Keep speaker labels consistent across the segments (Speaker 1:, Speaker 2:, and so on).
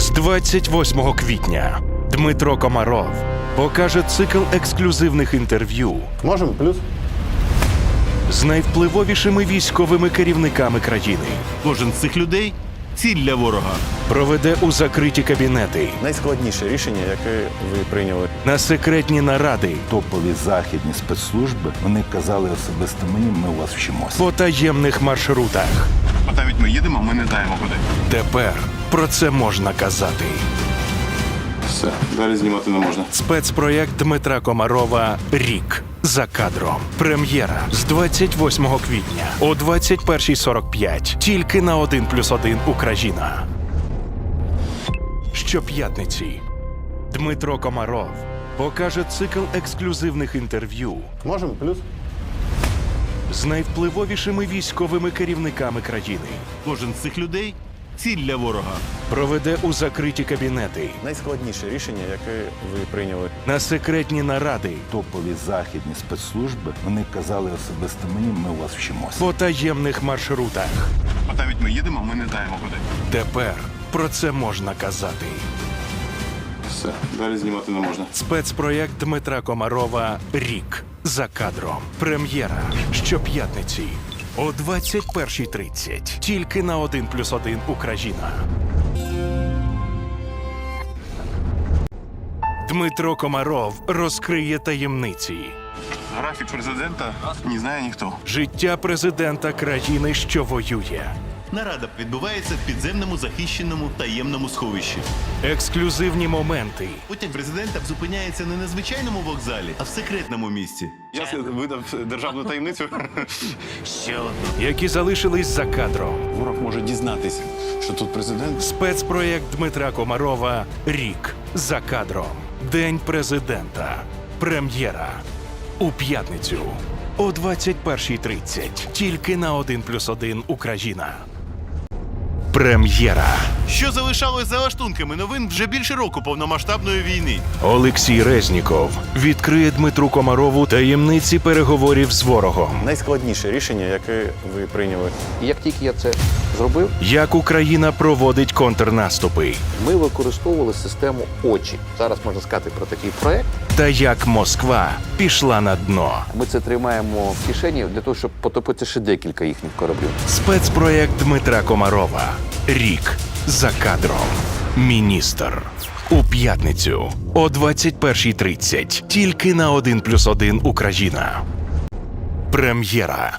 Speaker 1: З 28 квітня Дмитро Комаров покаже цикл ексклюзивних інтерв'ю
Speaker 2: Можемо плюс?
Speaker 1: з найвпливовішими військовими керівниками країни.
Speaker 3: Кожен з цих людей ціль для ворога.
Speaker 1: Проведе у закриті кабінети
Speaker 2: Найскладніше рішення, яке ви прийняли.
Speaker 1: на секретні наради
Speaker 4: топові західні спецслужби вони казали особисто мені, ми у вас вчимося.
Speaker 1: по таємних маршрутах.
Speaker 3: Бо навіть ми їдемо, ми не знаємо куди.
Speaker 1: Тепер про це можна казати.
Speaker 2: Все, далі знімати не можна.
Speaker 1: Спецпроєкт Дмитра Комарова Рік за кадром. Прем'єра з 28 квітня о 21.45. Тільки на 1 плюс 1 Україна. Щоп'ятниці Дмитро Комаров покаже цикл ексклюзивних інтерв'ю
Speaker 2: Можемо плюс?
Speaker 1: з найвпливовішими військовими керівниками країни.
Speaker 3: Кожен з цих людей ціль для ворога.
Speaker 1: Проведе у закриті кабінети
Speaker 2: Найскладніше рішення, яке ви прийняли.
Speaker 1: на секретні наради
Speaker 4: Топові західні спецслужби вони казали особисто мені, ми у вас вчимося.
Speaker 1: по таємних маршрутах.
Speaker 3: Бо навіть ми їдемо, ми не знаємо куди.
Speaker 1: Тепер про це можна казати.
Speaker 2: Все, далі знімати не можна.
Speaker 1: Спецпроєкт Дмитра Комарова Рік за кадром. Прем'єра щоп'ятниці о 21.30. Тільки на 1 плюс 1 Україна. Дмитро Комаров розкриє таємниці.
Speaker 3: Графік президента не знає ніхто.
Speaker 1: Життя президента країни, що воює.
Speaker 3: Нарада відбувається в підземному захищеному таємному сховищі.
Speaker 1: Ексклюзивні моменти.
Speaker 3: Потяг президента зупиняється не на звичайному вокзалі, а в секретному місці.
Speaker 2: Я видав державну таємницю.
Speaker 3: Одну.
Speaker 1: які залишились за кадром.
Speaker 2: Ворог може дізнатися, що тут президент.
Speaker 1: Спецпроєкт Дмитра Комарова Рік за кадром. День президента. Прем'єра. У п'ятницю о 21.30. Тільки на 1 плюс 1 Україна. Прем'єра.
Speaker 3: Що залишалось за лаштунками новин вже більше року повномасштабної війни.
Speaker 1: Олексій Резніков відкриє Дмитру Комарову таємниці переговорів з ворогом.
Speaker 2: Найскладніше рішення, яке ви прийняли.
Speaker 5: І як тільки я це зробив,
Speaker 1: Як Україна проводить контрнаступи.
Speaker 5: ми використовували систему очі. Зараз можна сказати про такий проект.
Speaker 1: Та як Москва пішла на дно.
Speaker 5: Ми це тримаємо в кишені для того, щоб потопити ще декілька їхніх кораблів.
Speaker 1: Спецпроєкт Дмитра Комарова. Рік за кадром. Міністр. У п'ятницю о 21.30. Тільки на 1 плюс 1 Україна. Прем'єра.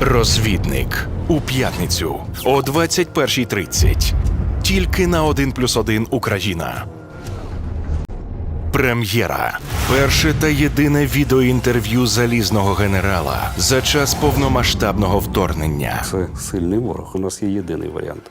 Speaker 1: Розвідник у п'ятницю о 21.30. Тільки на 1 плюс 1 Україна. Прем'єра. Перше та єдине відеоінтерв'ю залізного генерала за час повномасштабного вторгнення.
Speaker 6: Це сильний ворог. У нас є єдиний варіант,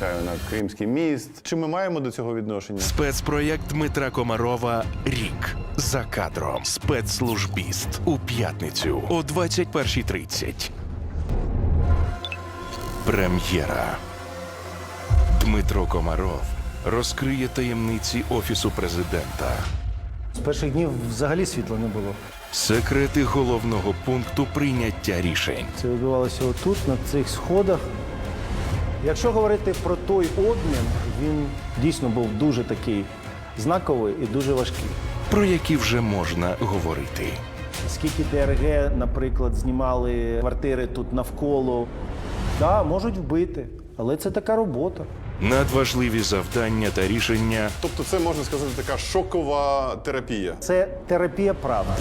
Speaker 2: Натякаю на Кримський міст. Чи ми маємо до цього відношення?
Speaker 1: Спецпроєкт Дмитра Комарова Рік за кадром. Спецслужбіст у п'ятницю о 21.30. Прем'єра. Дмитро Комаров розкриє таємниці Офісу президента.
Speaker 7: З перших днів взагалі світла не було.
Speaker 1: Секрети головного пункту прийняття рішень.
Speaker 7: Це відбувалося отут, на цих сходах. Якщо говорити про той обмін, він дійсно був дуже такий знаковий і дуже важкий.
Speaker 1: про які вже можна говорити.
Speaker 7: Скільки ДРГ, наприклад, знімали квартири тут навколо, да, можуть вбити, але це така робота.
Speaker 1: Надважливі завдання та рішення
Speaker 8: Тобто, це можна сказати така шокова терапія.
Speaker 7: Це терапія права.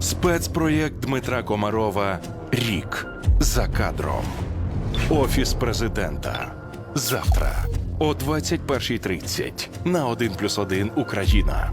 Speaker 1: спецпроєкт Дмитра Комарова Рік за кадром. Офіс президента. Завтра о 21.30 на 1+,1 Україна.